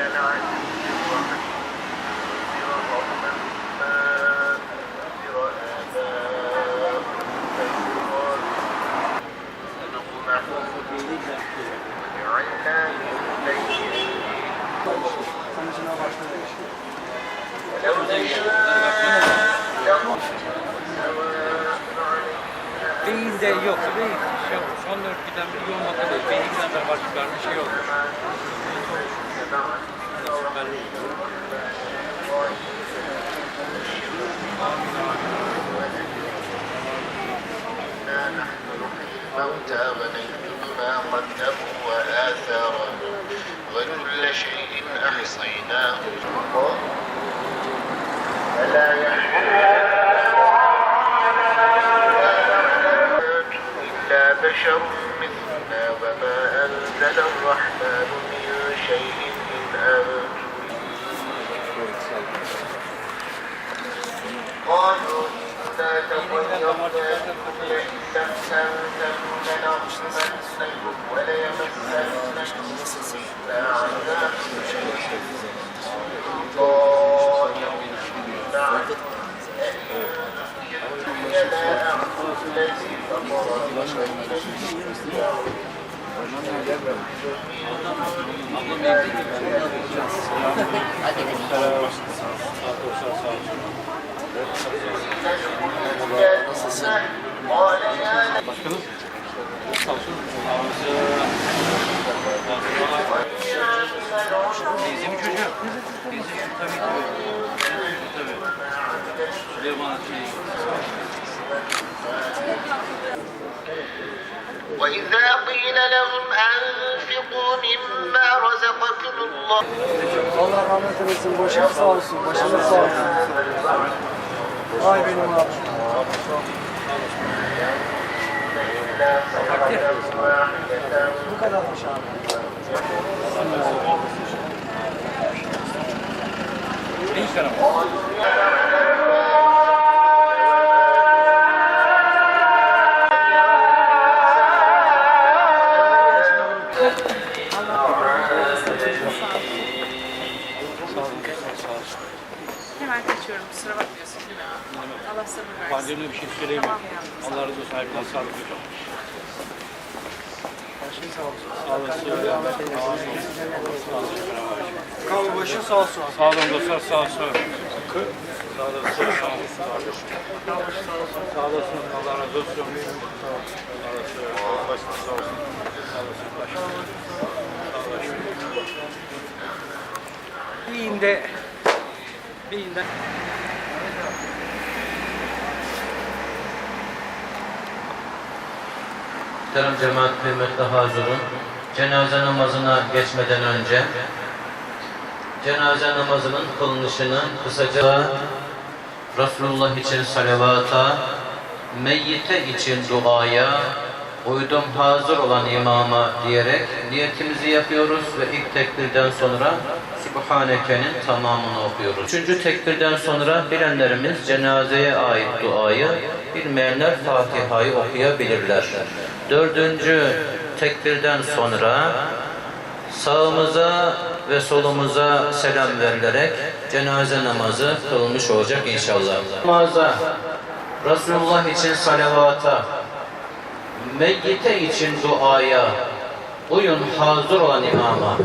and uh, الموتى ونكتب ما قدموا وآثارهم وكل شيء أحصيناه فلا يحل إلا بشر مثلنا وما أنزل الرحمن من شيء Yeni giren damarcıklarda kapalı. Ablam evde mi? Hadi. Sağ olun. Sağ olun. Başkanım. Sağ olsun. Sağlısı. Teyzemin çocuğu. Teyzemin tabii tabii. Tabii. Süleyman şey. وإذا قيل لهم أنفقوا مما رزقكم الله Allah rahmet eylesin. Başın sağ olsun. Başınız sağ olsun. Ay benim abi. Bu kadarmış abi. Beyin kanaması. Hemen Pandemide bir şey söyleyeyim mi? Tamam sağ. Allah razı olsun. Hayırlı sağlık hocam. Başın sağ olsun. Sağ olasın. Rahmet eylesin. Abi başın sağ olsun. Sağ olun dostlar. Sağ olsun. Sağ olasın. Sağ olasın. Sağ olasın. Allah razı olsun. Sağ olasın. Başın sağ olsun. Sağ olasın. Başın. Sağ olasın. Beyinde beyinden Muhterem cemaat kıymetli hazırın, cenaze namazına geçmeden önce cenaze namazının kılınışını kısaca Resulullah için salavata, meyyite için duaya, uydum hazır olan imama diyerek niyetimizi yapıyoruz ve ilk tekbirden sonra Subhaneke'nin tamamını okuyoruz. Üçüncü tekbirden sonra bilenlerimiz cenazeye ait duayı, bilmeyenler Fatiha'yı okuyabilirler. Dördüncü tekbirden sonra sağımıza ve solumuza selam verilerek cenaze namazı kılınmış olacak inşallah. Namaza, Resulullah için salavata, meyyite için duaya, uyun hazır olan imama.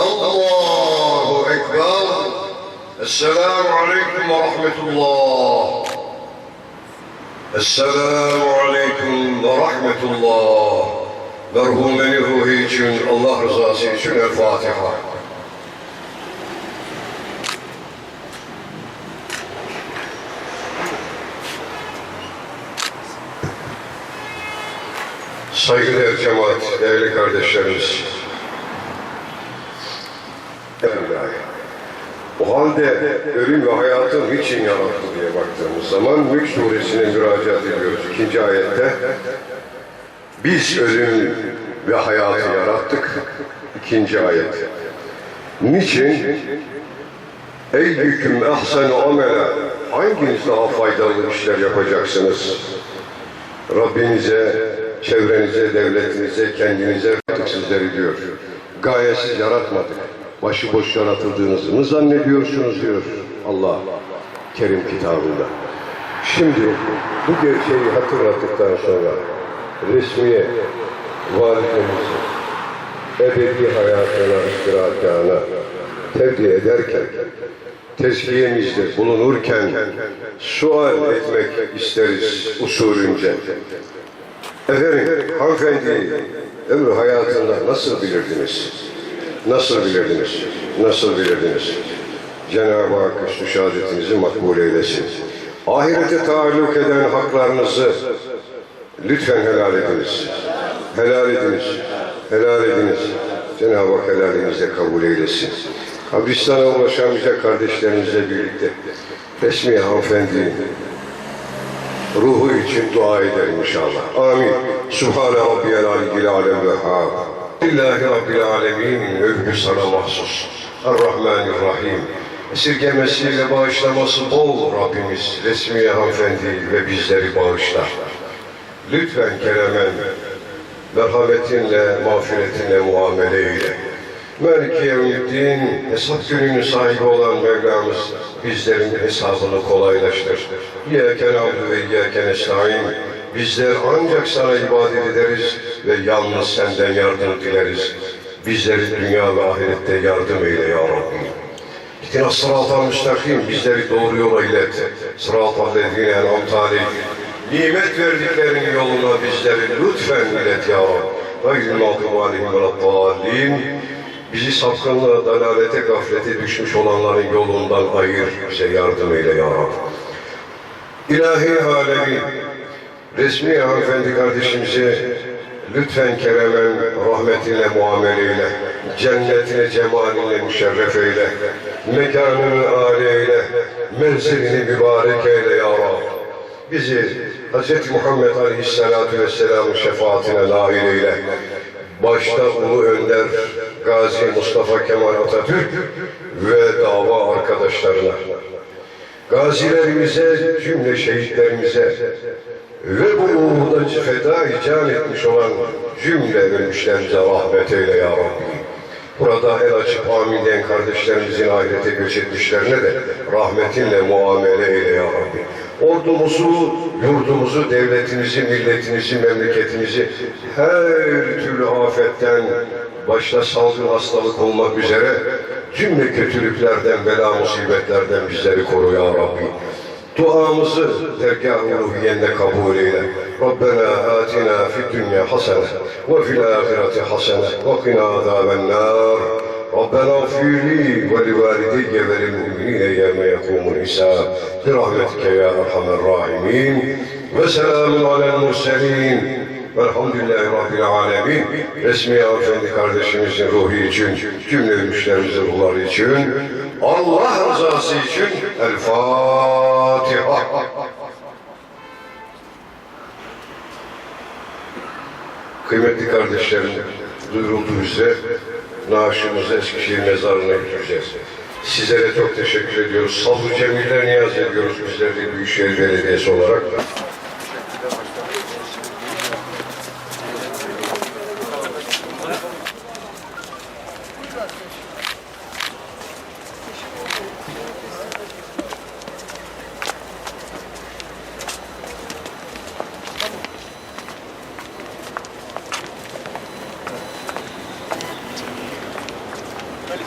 Allahu Ekber. Esselamu Aleyküm ve Rahmetullah. Esselamu Aleyküm ve Rahmetullah. Merhumenin ruhi için, Allah rızası için El Fatiha. Saygıdeğer cemaat, değerli kardeşlerimiz. O halde ölüm ve hayatı niçin yarattı diye baktığımız zaman Mülk suresine müracaat ediyoruz. İkinci ayette biz ölüm ve hayatı yarattık. İkinci ayet. Niçin? Eyyüküm ehsenu amela. Hanginiz daha faydalı işler yapacaksınız? Rabbinize, çevrenize, devletinize, kendinize artık sizleri diyor. Gayesiz yaratmadık. Başıboş yaratıldığınızı mı zannediyorsunuz diyor Allah Kerim kitabında. Şimdi bu gerçeği hatırlattıktan sonra resmiye validemizi ebedi hayatına, istirahatgahına tevdi ederken tezkiyemizde bulunurken sual etmek isteriz usulünce. Efendim, hanımefendi ömrü hayatında nasıl bilirdiniz? Nasıl bilirdiniz? Nasıl bilirdiniz? Cenab-ı Hak üstü şehadetinizi makbul eylesin. Ahirete taalluk eden haklarınızı lütfen helal ediniz. Helal ediniz. Helal ediniz. Cenab-ı Hak helalinizle kabul eylesin. Kabristan'a ulaşamayacak kardeşlerinizle birlikte resmi hanımefendi ruhu için dua ederim inşallah. Amin. Subhane Rabbiyel Aliyyil Alem ve Hâb. Lillahi Rabbil Alemin. Övgü sana mahsus. Errahmanirrahim. Esirgemesi bağışlaması bol Rabbimiz resmiye hanımefendi ve bizleri bağışlar. Lütfen Keremen merhametinle, mağfiretinle muamele eyle. Meliki Yevmiddin, hesap gününün sahibi olan Mevlamız bizlerin hesabını kolaylaştır. İyyâke nâbudu ve iyyâke nesta'in. Bizler ancak sana ibadet ederiz ve yalnız senden yardım dileriz. Bizleri dünya ve ahirette yardım eyle ya Rabbi. İhtina sıratal müstakim, bizleri doğru yola ilet. Sıratal lezine en'amte aleyhim. Nimet verdiklerinin yoluna bizleri lütfen ilet ya Rabbi. Gayril mağdubu aleyhim ve raddallin. Bizi sapkınlığa, dalalete, gaflete düşmüş olanların yolundan ayır. Bize yardım eyle ya Rabbi. İlahi alemi, resmi hanımefendi kardeşimize lütfen keremen rahmetinle muamele eyle. Cennetine cemalinle müşerref eyle. Mekanını âli eyle. Menzilini mübarek eyle ya Rabbi. Bizi Hz. Muhammed Aleyhisselatü Vesselam'ın şefaatine nail eyle. Başta Ulu Önder, Gazi Mustafa Kemal Atatürk ve dava arkadaşlarına, gazilerimize, cümle şehitlerimize ve bu uğurda feda ican etmiş olan cümle ölmüşlerimize rahmet eyle ya Rabbi. Burada el açıp amin diyen kardeşlerimizin ahirete göç etmişlerine de rahmetinle muamele eyle ya Rabbi. Ordumuzu, yurdumuzu, devletimizi, milletimizi, memleketimizi her türlü afetten, başta salgın hastalık olmak üzere cümle kötülüklerden, bela musibetlerden bizleri koru ya Rabbi Duamızı dergâh-ı ruhiyende kabul eyle. Rabbena atina fid dünya hasene ve fil ahireti hasene ve qina azaben nar. ربنا اغفر لي ولوالدي وللمؤمنين يوم يقوم الحساب برحمتك يا ارحم الراحمين وسلام على المرسلين Velhamdülillahi Rabbil Alemin. Resmi hanımefendi kardeşimizin ruhu için, cümle ölmüşlerimizin ruhları için, Allah rızası için El Fatiha. Kıymetli kardeşlerim, duyurulduğu üzere naaşımızı Eskişehir mezarına götüreceğiz. Sizlere çok teşekkür ediyoruz. Sabır cemiller niyaz ediyoruz bizler de Büyükşehir Belediyesi olarak.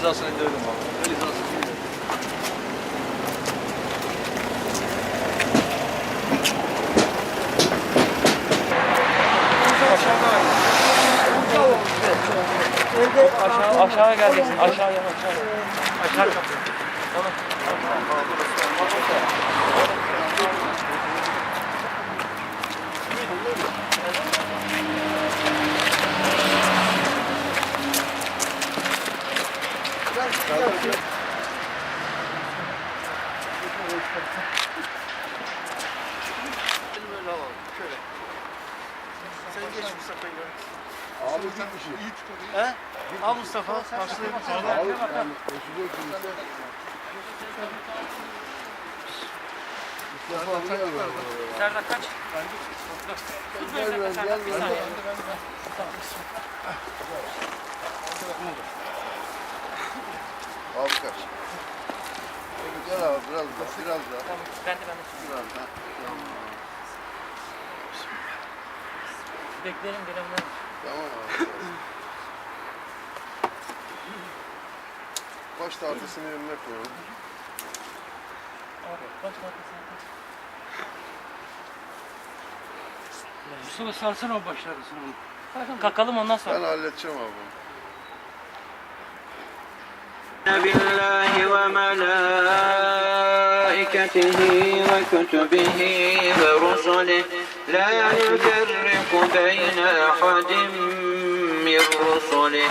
El hizasını indirelim abi. El hizasını indirelim. Aşağı, aşağıya geleceksin. Aşağıya, aşağıya. Aşağı kapı. Böyle Karşılayalım seni. Abi yani koşacak kimse. Mustafa abi ne yapıyor? Serdar kaç? Gel ben gel ben. Abi kaç. Gel abi biraz daha biraz daha. Ben de ben de. Biraz daha. Bekleyelim gelenler. Tamam abi. Baş tahtasını önüne koyalım. Abi kaç dakika Mustafa sarsana o başlarını. Kakalım ondan sonra. Ben halledeceğim abi. بالله وملائكته وكتبه ورسله لا نفرق بين أحد من رسله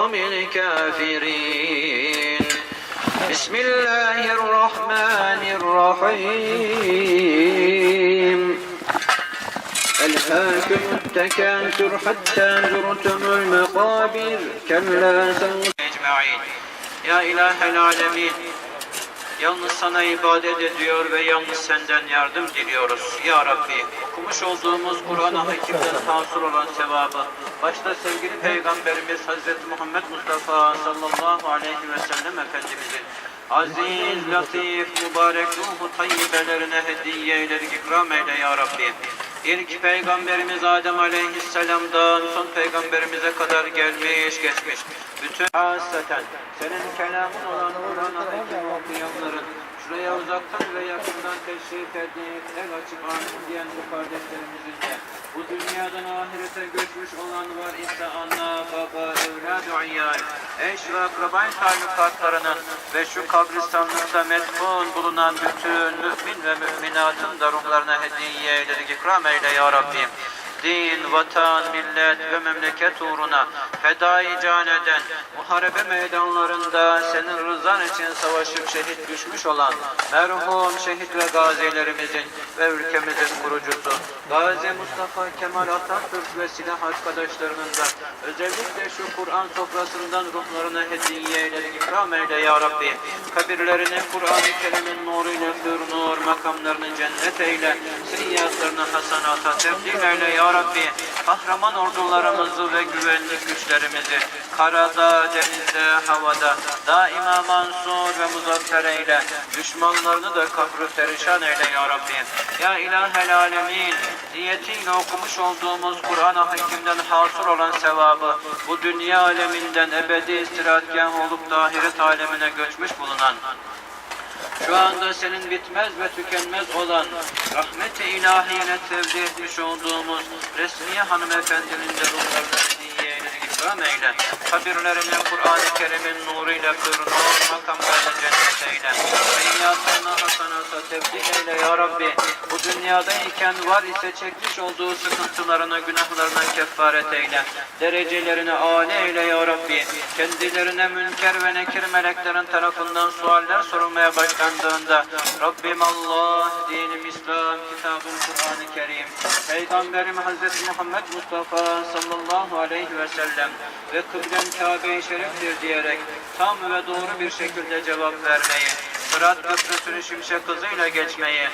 القوم الكافرين بسم الله الرحمن الرحيم ألهاكم التكاثر حتى زرتم المقابر كلا سوف أجمعين Ya İlahel Alemin Yalnız sana ibadet ediyor ve yalnız senden yardım diliyoruz. Ya Rabbi okumuş olduğumuz Kur'an-ı Hakim'den hasıl olan sevabı başta sevgili Peygamberimiz Hazreti Muhammed Mustafa sallallahu aleyhi ve sellem Efendimizin aziz, latif, mübarek ruhu tayyibelerine hediye eyler, ikram eyle ya Rabbi. İlk peygamberimiz Adem Aleyhisselam'dan son peygamberimize kadar gelmiş geçmiş. Bütün hasreten senin kelamın olan Kur'an-ı Hakim okuyanların şuraya uzaktan ve yakından teşrif edip el açıp amin diyen bu kardeşlerimizin de bu dünyadan ahirete göçmüş olan var ise anne, baba, evlad, iyal, eş ve akrabay talukatlarının ve şu kabristanlıkta metfun bulunan bütün mümin ve müminatın da ruhlarına hediye eyledik ikram eyle ya Rabbim din, vatan, millet ve memleket uğruna fedai can eden, muharebe meydanlarında senin rızan için savaşıp şehit düşmüş olan merhum şehit ve gazilerimizin ve ülkemizin kurucusu Gazi Mustafa Kemal Atatürk ve silah arkadaşlarının da özellikle şu Kur'an sofrasından ruhlarına hediye eyledik ikram eyle ya Rabbi. Kabirlerini Kur'an-ı Kerim'in nuruyla nur, makamlarını cennet eyle, seyyatlarını hasanata tebdil eyle ya Rabbi. Kahraman ordularımızı ve güvenlik güçlerimizi karada, denizde, havada daima mansur ve muzaffer eyle. Düşmanlarını da kahru perişan eyle ya Rabbi. Ya ilahel alemin, niyetiyle okumuş olduğumuz Kur'an-ı Hakim'den hasıl olan sevabı bu dünya aleminden ebedi istirahatgah olup da ahiret alemine göçmüş bulunan şu anda senin bitmez ve tükenmez olan rahmet-i ilahiyene tevdi etmiş olduğumuz resmiye hanımefendinin de eyledik ikram eyle. Kabirlerini Kur'an-ı Kerim'in nuruyla kır, nur makamlarını cennet eyle. Seyyatına hasanata tebdil eyle ya Rabbi. Bu dünyadayken var ise çekmiş olduğu sıkıntılarına, günahlarına kefaret eyle. Derecelerini âli eyle ya Rabbi. Kendilerine münker ve nekir meleklerin tarafından sualler sorulmaya başlandığında Rabbim Allah, dinim İslam, kitabın Kur'an-ı Kerim, Peygamberim Hazreti Muhammed Mustafa sallallahu aleyhi ve sellem ve kıblem Kabe-i Şerif'tir diyerek tam ve doğru bir şekilde cevap vermeyi Sırat köprüsünü şimşek hızıyla geçmeyi,